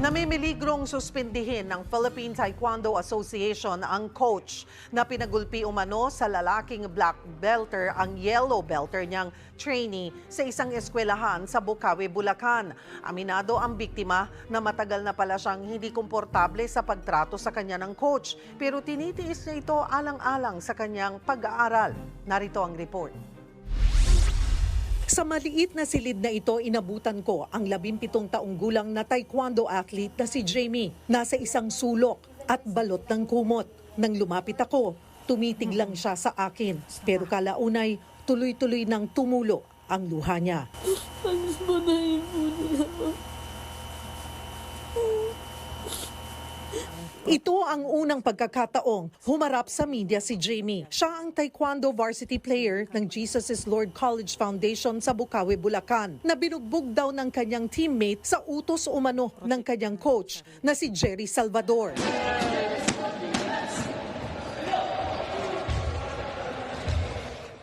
Namimiligrong suspindihin ng Philippine Taekwondo Association ang coach na pinagulpi umano sa lalaking black belter ang yellow belter niyang trainee sa isang eskwelahan sa Bukawi, Bulacan. Aminado ang biktima na matagal na pala siyang hindi komportable sa pagtrato sa kanya ng coach pero tinitiis niya ito alang-alang sa kanyang pag-aaral. Narito ang report. Sa maliit na silid na ito, inabutan ko ang 17 taong gulang na taekwondo athlete na si Jamie. Nasa isang sulok at balot ng kumot. Nang lumapit ako, tumitig lang siya sa akin. Pero kalaunay, tuloy-tuloy nang tumulo ang luha niya. Alis mo na yun muna. Ito ang unang pagkakataong humarap sa media si Jamie. Siya ang taekwondo varsity player ng Jesus is Lord College Foundation sa Bukawi, Bulacan na binugbog daw ng kanyang teammate sa utos umano ng kanyang coach na si Jerry Salvador.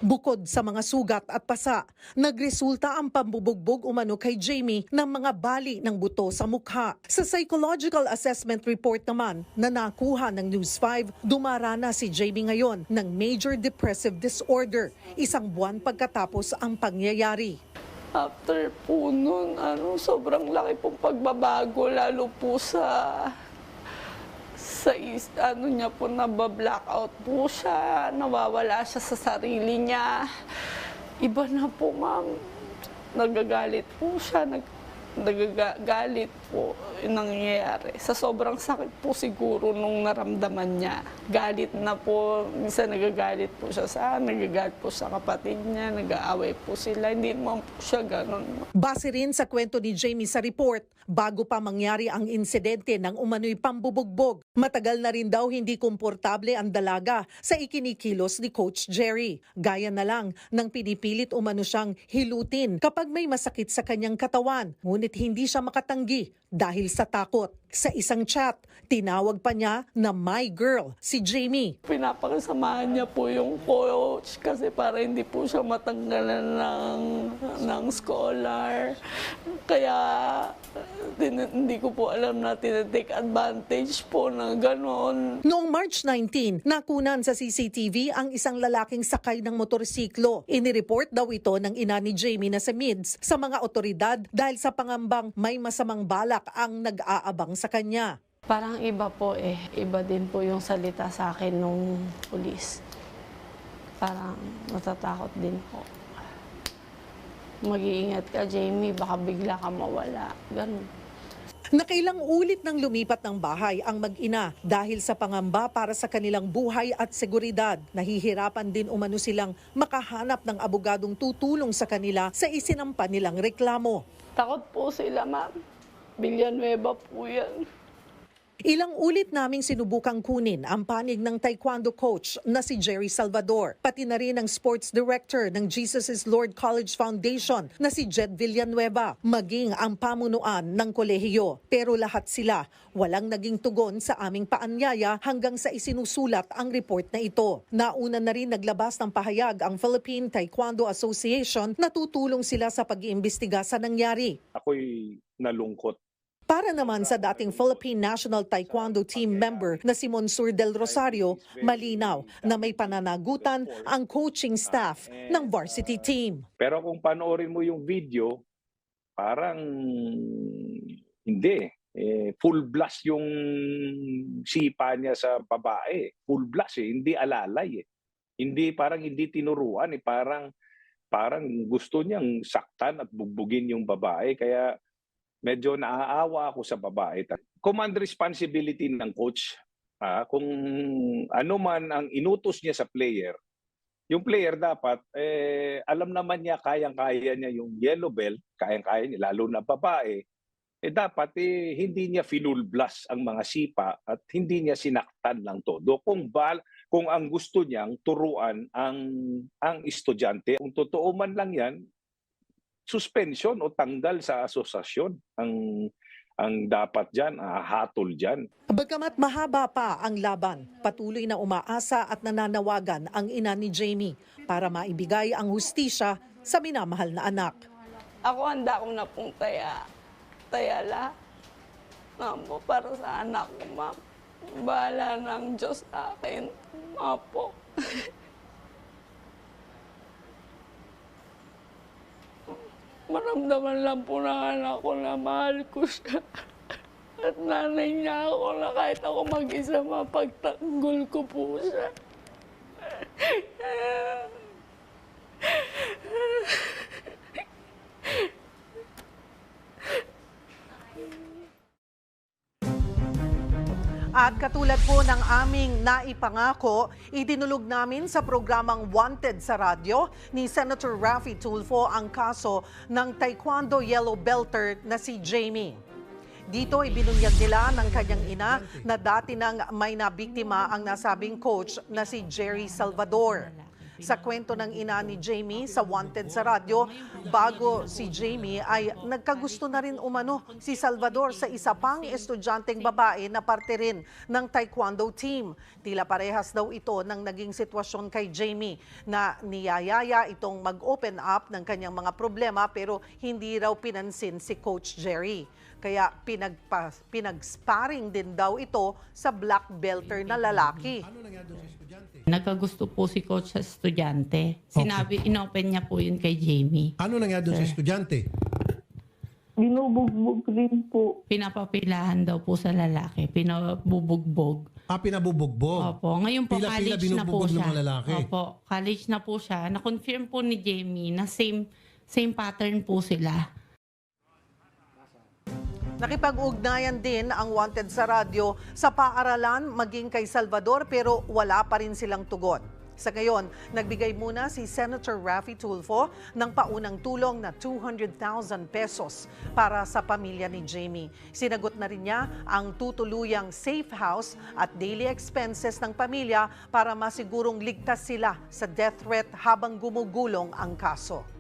Bukod sa mga sugat at pasa, nagresulta ang pambubugbog umano kay Jamie ng mga bali ng buto sa mukha. Sa psychological assessment report naman na nakuha ng News 5, dumarana si Jamie ngayon ng major depressive disorder, isang buwan pagkatapos ang pangyayari. After po nun, ano, sobrang laki pong pagbabago, lalo po sa sa is, ano niya po, nababblackout po siya, nawawala siya sa sarili niya. Iba na po, ma'am. Nagagalit po siya, nag, nagagalit po yung nangyayari. Sa sobrang sakit po siguro nung naramdaman niya. Galit na po, minsan nagagalit po siya sa akin, nagagalit po sa kapatid niya, nag-aaway po sila. Hindi naman po siya ganun. Base rin sa kwento ni Jamie sa report, bago pa mangyari ang insidente ng umano'y pambubugbog, matagal na rin daw hindi komportable ang dalaga sa ikinikilos ni Coach Jerry. Gaya na lang ng pinipilit umano siyang hilutin kapag may masakit sa kanyang katawan, ngunit hindi siya makatanggi dahil sa takot. Sa isang chat, tinawag pa niya na my girl, si Jamie. pinapakasamahan niya po yung coach kasi para hindi po siya matanggalan ng, ng scholar. Kaya hindi ko po alam na tinatake advantage po ng ganon. Noong March 19, nakunan sa CCTV ang isang lalaking sakay ng motorsiklo. Inireport daw ito ng ina ni Jamie na sa MIDS sa mga otoridad dahil sa pangambang may masamang balak ang nag-aabang sa kanya. Parang iba po eh. Iba din po yung salita sa akin nung pulis. Parang natatakot din po. Mag-iingat ka, Jamie. Baka bigla ka mawala. Ganun. Nakailang ulit ng lumipat ng bahay ang mag-ina dahil sa pangamba para sa kanilang buhay at seguridad. Nahihirapan din umano silang makahanap ng abogadong tutulong sa kanila sa isinampa nilang reklamo. Takot po sila, ma'am. Villanueva po yan. Ilang ulit naming sinubukang kunin ang panig ng taekwondo coach na si Jerry Salvador, pati na rin ang sports director ng Jesus is Lord College Foundation na si Jed Villanueva, maging ang pamunuan ng kolehiyo. Pero lahat sila walang naging tugon sa aming paanyaya hanggang sa isinusulat ang report na ito. Nauna na rin naglabas ng pahayag ang Philippine Taekwondo Association na tutulong sila sa pag-iimbestiga sa nangyari. ako'y nalungkot. Para naman sa dating Philippine National Taekwondo Team member na si Monsur Del Rosario, malinaw na may pananagutan ang coaching staff ng varsity team. Pero kung panoorin mo yung video, parang hindi. Eh, full blast yung sipa niya sa babae. Full blast eh, hindi alalay eh. Hindi parang hindi tinuruan eh, parang parang gusto niyang saktan at bugbugin yung babae kaya medyo naaawa ako sa babae. Command responsibility ng coach. Ah, kung ano man ang inutos niya sa player, yung player dapat, eh, alam naman niya, kayang-kaya niya yung yellow belt, kayang-kaya niya, lalo na babae, eh dapat eh, hindi niya finulblas ang mga sipa at hindi niya sinaktan lang todo. Kung bal kung ang gusto niyang turuan ang ang estudyante, kung totoo man lang 'yan, suspension o tanggal sa asosasyon ang ang dapat diyan, ah, hatol diyan. Bagamat mahaba pa ang laban, patuloy na umaasa at nananawagan ang ina ni Jamie para maibigay ang hustisya sa minamahal na anak. Ako handa ko na pong taya. Taya lahat. Opo, para sa anak ko, ma'am. Bahala ng Diyos sa akin. Opo. Maramdaman lang po ng anak ko na mahal ko siya. At nanay niya ako na kahit ako mag-isa mapagtanggol ko po siya. At katulad po ng aming naipangako, idinulog namin sa programang Wanted sa radyo ni Senator Raffy Tulfo ang kaso ng Taekwondo Yellow Belter na si Jamie. Dito ibinunyag nila ng kanyang ina na dati nang may nabiktima ang nasabing coach na si Jerry Salvador. Sa kwento ng ina ni Jamie sa Wanted sa radyo, bago si Jamie ay nagkagusto na rin umano si Salvador sa isa pang estudyanteng babae na parte rin ng taekwondo team. Tila parehas daw ito ng naging sitwasyon kay Jamie na niyayaya itong mag-open up ng kanyang mga problema pero hindi raw pinansin si Coach Jerry. Kaya pinagpa, pinag-sparring din daw ito sa black belter na lalaki. Ano nangyari sa estudyante? Nagkagusto po si coach sa estudyante. Sinabi, inopen niya po yun kay Jamie. Ano nangyari doon sa estudyante? Binubugbog rin po. Pinapapilahan daw po sa lalaki. Pinabubugbog. Ah, pinabubugbog. Opo. Ngayon po, Pila-pila college na po binubugbog ng siya. mga lalaki. Opo. College na po siya. Na-confirm po ni Jamie na same same pattern po sila. Nakipag-ugnayan din ang Wanted sa radyo sa paaralan maging kay Salvador pero wala pa rin silang tugon. Sa ngayon, nagbigay muna si Senator Raffy Tulfo ng paunang tulong na 200,000 pesos para sa pamilya ni Jamie. Sinagot na rin niya ang tutuluyang safe house at daily expenses ng pamilya para masigurong ligtas sila sa death threat habang gumugulong ang kaso.